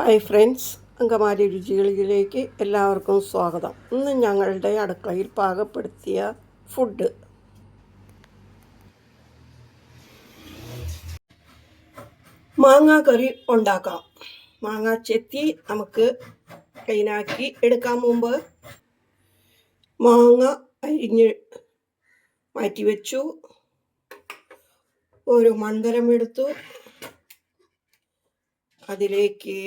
Hi friends Angamaly രുചികളിലേക്ക് എല്ലാവർക്കും സ്വാഗതം. ഇന്ന് ഞങ്ങളുടെ അടുക്കളയിൽ പാകപ്പെടുത്തിയ ഫുഡ്. മാങ്ങ കറി ഉണ്ടാക്കാം. മാങ്ങ ചെത്തി നമുക്ക് ക്ലീനാക്കി എടുക്കാൻ മുമ്പ്. മാങ്ങ അരിഞ്ഞ് മാറ്റി വെച്ചു. ഒരു മൺതരം എടുത്തു. അതിലേക്ക്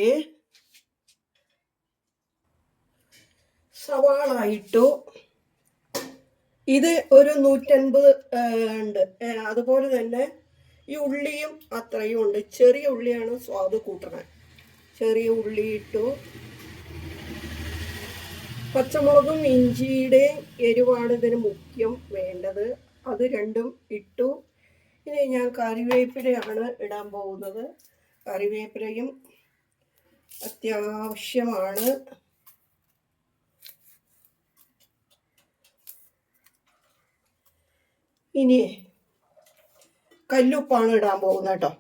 സവാള ഇട്ടു. ഇത് ഒരു നൂറ്റൻപത് ഉണ്ട്. അതുപോലെ തന്നെ ഈ ഉള്ളിയും അത്രയും ഉണ്ട്. ചെറിയ ഉള്ളിയാണ് സ്വാദ് കൂട്ടണത് ചെറിയ ഉള്ളി ഇട്ടു. പച്ചമുളകും ഇഞ്ചിയുടെയും എരിവാണ് ഇതിന് മുഖ്യം വേണ്ടത്. അത് രണ്ടും ഇട്ടു. ഇനി ഞാൻ കറിവേപ്പിലയാണ് ഇടാൻ പോകുന്നത്. കറിവേപ്പിലയും അത്യാവശ്യമാണ്. ഇനി കല്ലുപ്പാണ് ഇടാൻ പോകുന്നത് കേട്ടോ.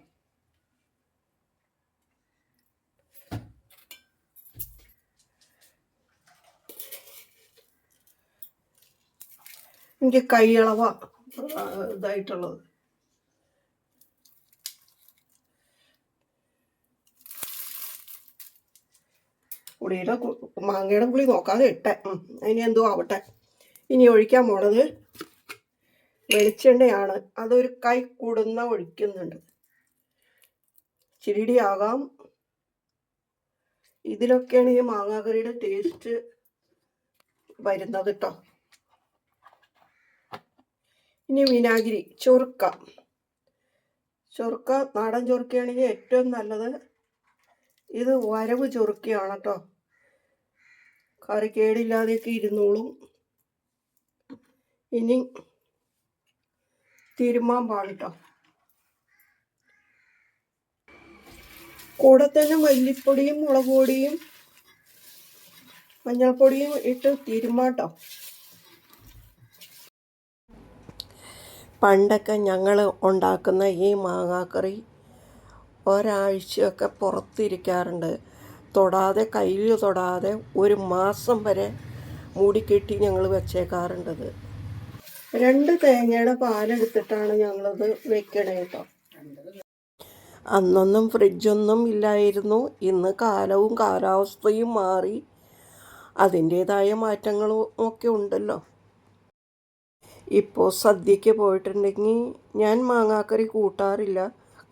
എനിക്ക് കൈയളവ ഇതായിട്ടുള്ളത്. പുളിയുടെ മാങ്ങയുടെ പുളി നോക്കാതെ ഇട്ടെ. അതിന് എന്തോ ആവട്ടെ. ഇനി ഒഴിക്കാൻ പോണത് വെളിച്ചെണ്ണയാണ്. അതൊരു കൈ കൂടുന്ന ഒഴിക്കുന്നുണ്ട്. ചിരിടിയാകാം. ഇതിലൊക്കെയാണ് ഈ മാങ്ങാക്കറിയുടെ ടേസ്റ്റ് വരുന്നത് കേട്ടോ ഇനി വിനാഗിരി ചൊറുക്ക. ചൊറുക്ക നാടൻ ചൊറുക്കയാണെങ്കിൽ ഏറ്റവും നല്ലത് ഇത് വരവ് ചൊറുക്കയാണ് കേട്ടോ കറി കേടില്ലാതെയൊക്കെ ഇരുന്നോളും. ഇനി തിരുമാൻ പാടിട്ടോ കൂടെ തന്നെ മല്ലിപ്പൊടിയും മുളക് പൊടിയും മഞ്ഞൾപ്പൊടിയും ഇട്ട് തിരുമാട്ടോ പണ്ടൊക്കെ ഞങ്ങൾ ഉണ്ടാക്കുന്ന ഈ മാങ്ങാക്കറി ഒരാഴ്ചയൊക്കെ പുറത്തിരിക്കാറുണ്ട്. തൊടാതെ കയ്യിൽ തൊടാതെ ഒരു മാസം വരെ മൂടിക്കെട്ടി ഞങ്ങൾ വെച്ചേക്കാറുണ്ടത്. രണ്ട് തേങ്ങയുടെ പാലെടുത്തിട്ടാണ് ഞങ്ങളത് വെക്കണേ കേട്ടോ അന്നൊന്നും ഫ്രിഡ്ജൊന്നും ഇല്ലായിരുന്നു. ഇന്ന് കാലവും കാലാവസ്ഥയും മാറി. അതിന്റെതായ മാറ്റങ്ങളും ഒക്കെ ഉണ്ടല്ലോ. ഇപ്പോൾ സദ്യക്ക് പോയിട്ടുണ്ടെങ്കിൽ ഞാൻ മാങ്ങാക്കറി കൂട്ടാറില്ല.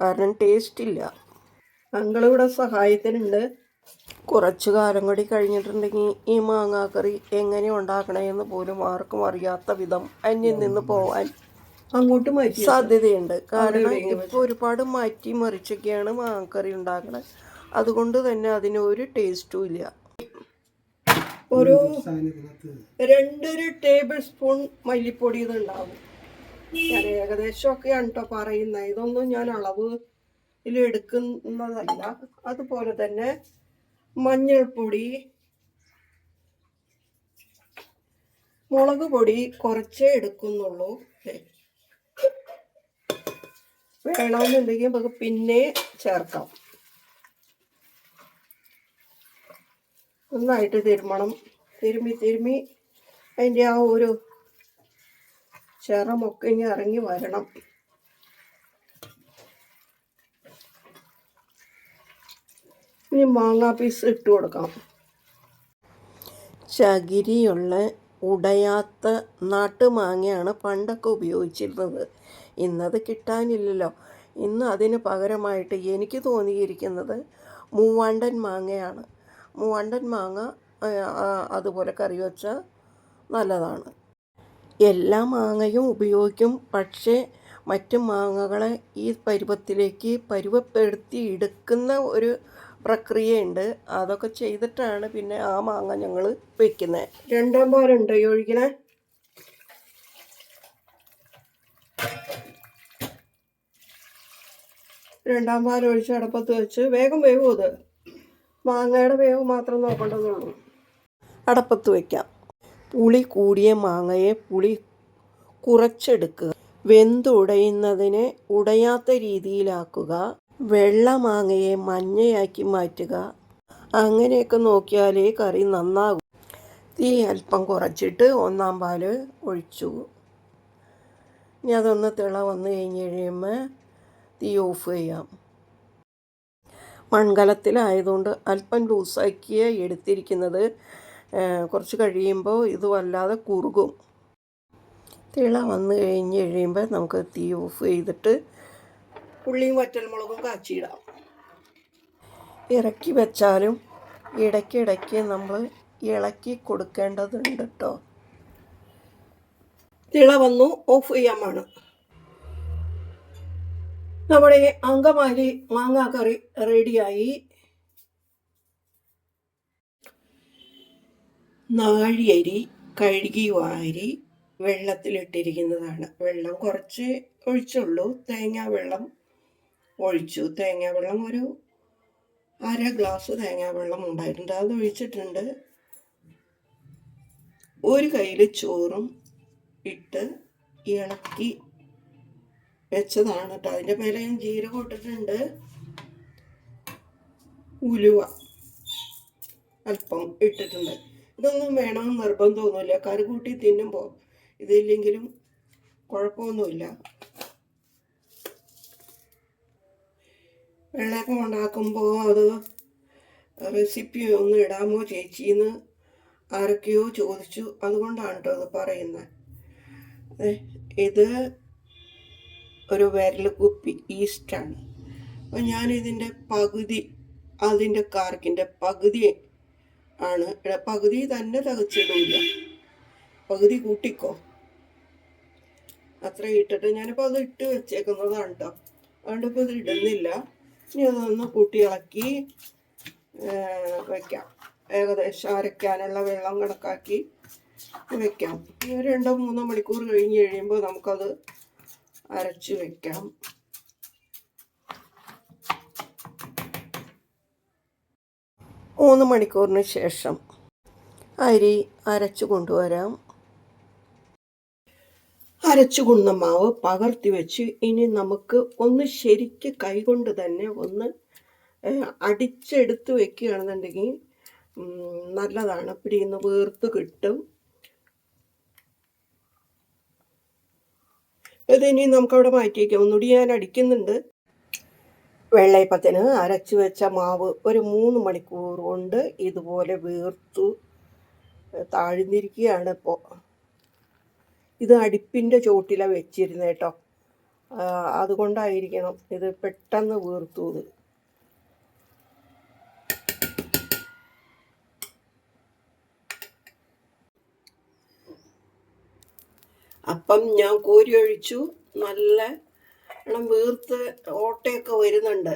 കാരണം ടേസ്റ്റ് ഇല്ല ഞങ്ങളിവിടെ സഹായത്തിനുണ്ട്. കുറച്ച് കാലം കൂടി കഴിഞ്ഞിട്ടുണ്ടെങ്കിൽ ഈ മാങ്ങാക്കറി എങ്ങനെ ഉണ്ടാക്കണമെന്ന് പോലും ആർക്കും അറിയാത്ത വിധം അന്യം നിന്ന് പോവാൻ അങ്ങോട്ട് മാറ്റി സാധ്യതയുണ്ട്. കാരണം ഇപ്പോൾ ഒരുപാട് മാറ്റി മറിച്ചൊക്കെയാണ് മാങ്ങാക്കറി ഉണ്ടാക്കുന്നത് അതുകൊണ്ട് തന്നെ അതിന് ഒരു ടേസ്റ്റും ഇല്ല. ഒരു രണ്ടര ടേബിൾ സ്പൂൺ മല്ലിപ്പൊടി ഇതുണ്ടാവും. ഏകദേശം ഏകദേശമൊക്കെയാണ് കേട്ടോ പറയുന്നത് ഇതൊന്നും ഞാൻ അളവ് ഇതിൽ എടുക്കുന്നതല്ല. അതുപോലെ തന്നെ മഞ്ഞൾപ്പൊടി മുളക് പൊടി കുറച്ചേ എടുക്കുന്നുള്ളൂ. വേണമെന്നുണ്ടെങ്കിൽ നമുക്ക് പിന്നെ ചേർക്കാം. നന്നായിട്ട് തിരുമണം. തിരുമ്മി തിരുമ്മി അതിന്റെ ആ ഒരു ചിറമൊക്കെ ഇനി ഇറങ്ങി വരണം. ഇനി മാങ്ങാ പീസ് ഇട്ട് കൊടുക്കാം ചകിരിയുള്ള ഉടയാത്ത നാട്ടുമാങ്ങയാണ് പണ്ടൊക്കെ ഉപയോഗിച്ചിരുന്നത്. ഇന്നത് കിട്ടാനില്ലല്ലോ. ഇന്ന് അതിന് പകരമായിട്ട് എനിക്ക് തോന്നിയിരിക്കുന്നത് മൂവാണ്ടൻ മാങ്ങയാണ്. മൂവാണ്ടൻ മാങ്ങ അതുപോലെ കറി വെച്ചാൽ നല്ലതാണ്. എല്ലാ മാങ്ങയും ഉപയോഗിക്കും. പക്ഷേ മറ്റ് മാങ്ങകളെ ഈ പരുവത്തിലേക്ക് പരുവപ്പെടുത്തി എടുക്കുന്ന ഒരു പ്രക്രിയയുണ്ട്. അതൊക്കെ ചെയ്തിട്ടാണ് പിന്നെ ആ മാങ്ങ ഞങ്ങൾ വെക്കുന്നത് രണ്ടാം പാലുണ്ടോ ഈ ഒഴിക്കണേ? രണ്ടാം പാൽ ഒഴിച്ച് അടപ്പത്ത് വെച്ച് വേഗം വേവും അത്. മാങ്ങയുടെ വേവ് മാത്രം നോക്കേണ്ടതുള്ളൂ. അടപ്പത്ത് വയ്ക്കാം പുളി കൂടിയ മാങ്ങയെ പുളി കുറച്ചെടുക്കുക. വെന്തുടയുന്നതിനെ ഉടയാത്ത രീതിയിലാക്കുക. വെള്ള മാങ്ങയെ മഞ്ഞയാക്കി മാറ്റുക. അങ്ങനെയൊക്കെ നോക്കിയാലേ കറി നന്നാകും. തീ അല്പം കുറച്ചിട്ട് ഒന്നാം പാൽ ഒഴിച്ചു. ഇനി അതൊന്ന് തിള വന്നു കഴിഞ്ഞ് കഴിയുമ്പോൾ തീ ഓഫ് ചെയ്യാം. മൺകലത്തിലായതുകൊണ്ട് അല്പം ലൂസാക്കിയ എടുത്തിരിക്കുന്നത് കുറച്ച് കഴിയുമ്പോൾ ഇത് വല്ലാതെ കുറുകും. തിള വന്നു കഴിഞ്ഞ് കഴിയുമ്പോൾ നമുക്ക് തീ ഓഫ് ചെയ്തിട്ട് ഉള്ളിയും വറ്റൽമുളകും കാച്ചിയിടാം. ഇറക്കി വെച്ചാലും ഇടയ്ക്കിടയ്ക്ക് നമ്മൾ ഇളക്കി കൊടുക്കേണ്ടതുണ്ട് കേട്ടോ തിള വന്നു ഓഫ് ചെയ്യാമാണ്. നമ്മുടെ അങ്കമാലി മാങ്ങാ കറി റെഡിയായി. നാഴിയരി കഴുകി വാരി വെള്ളത്തിലിട്ടിരിക്കുന്നതാണ്. വെള്ളം കുറച്ച് ഒഴിച്ചുള്ളൂ. തേങ്ങാ വെള്ളം ഒഴിച്ചു തേങ്ങാ വെള്ളം ഒരു അര ഗ്ലാസ് തേങ്ങാ വെള്ളം ഉണ്ടായിട്ടുണ്ട്. അത് ഒഴിച്ചിട്ടുണ്ട്. ഒരു കയ്യിൽ ചോറും ഇട്ട് ഇളക്കി വെച്ചതാണ് കേട്ടോ. അതിന്റെ മേലെ ഞാൻ ജീരകം ഇട്ടിട്ടുണ്ട്. ഉലുവ അല്പം ഇട്ടിട്ടുണ്ട്. ഇതൊന്നും വേണമെന്ന് നിർബന്ധമൊന്നുമില്ല. കറി കൂട്ടി തിന്നുമ്പോൾ ഇതില്ലെങ്കിലും കുഴപ്പമൊന്നുമില്ല. വെള്ളയപ്പം ഉണ്ടാക്കുമ്പോൾ അത് റെസിപ്പി ഒന്ന് ഇടാമോ ചേച്ചിന്ന് ആരൊക്കെയോ ചോദിച്ചു. അതുകൊണ്ടാണ് കേട്ടോ അത് പറയുന്നത് ഇത് ഒരു വിരൽ കുപ്പി ഈസ്റ്റാണ് അപ്പം ഞാനിതിന്റെ പകുതി അതിന്റെ കാർക്കിന്റെ പകുതി ആണ് പകുതി തന്നെ തകച്ചിടില്ല പകുതി കൂട്ടിക്കോ. അത്ര ഇട്ടിട്ട് ഞാനിപ്പോൾ അത് ഇട്ട് വെച്ചേക്കുന്നതാണ് കേട്ടോ അതുകൊണ്ടിപ്പോൾ ഇത് ഇടുന്നില്ല. ഇനി അതൊന്ന് കൂട്ടി ഇളക്കി വയ്ക്കാം ഏകദേശം അരയ്ക്കാനുള്ള വെള്ളം കണക്കാക്കി വെക്കാം. രണ്ടോ മൂന്നോ മണിക്കൂർ കഴിഞ്ഞ് കഴിയുമ്പോൾ നമുക്കത് അരച്ച് വെക്കാം. മൂന്ന് മണിക്കൂറിന് ശേഷം അരി അരച്ചു കൊണ്ടുവരാം. അരച്ചു കൊണ്ട മാവ് പകർത്തി വെച്ച് ഇനി നമുക്ക് ഒന്ന് ശരിക്ക് കൈകൊണ്ട് തന്നെ ഒന്ന് അടിച്ചെടുത്ത് വെക്കുകയാണെന്നുണ്ടെങ്കിൽ നല്ലതാണ്. പിടിയുന്ന വീർത്ത് കിട്ടും. ഇതിനി നമുക്കവിടെ മാറ്റി വയ്ക്കാം ഒന്നുകൂടി ഞാൻ അടിക്കുന്നുണ്ട്. വെള്ളയപ്പത്തിന് അരച്ചു വെച്ച മാവ് ഒരു മൂന്ന് മണിക്കൂർ കൊണ്ട് ഇതുപോലെ വീർത്തു താഴ്ന്നിരിക്കുകയാണ് ഇപ്പോൾ ഇത് അടുപ്പിന്റെ ചോട്ടിലാണ് വെച്ചിരുന്നത് കേട്ടോ അതുകൊണ്ടായിരിക്കണം ഇത് പെട്ടെന്ന് വീർത്തു അപ്പം ഞാൻ കോരി ഒഴിച്ചു നല്ല വീർത്ത് ഓട്ടയൊക്കെ വരുന്നുണ്ട്.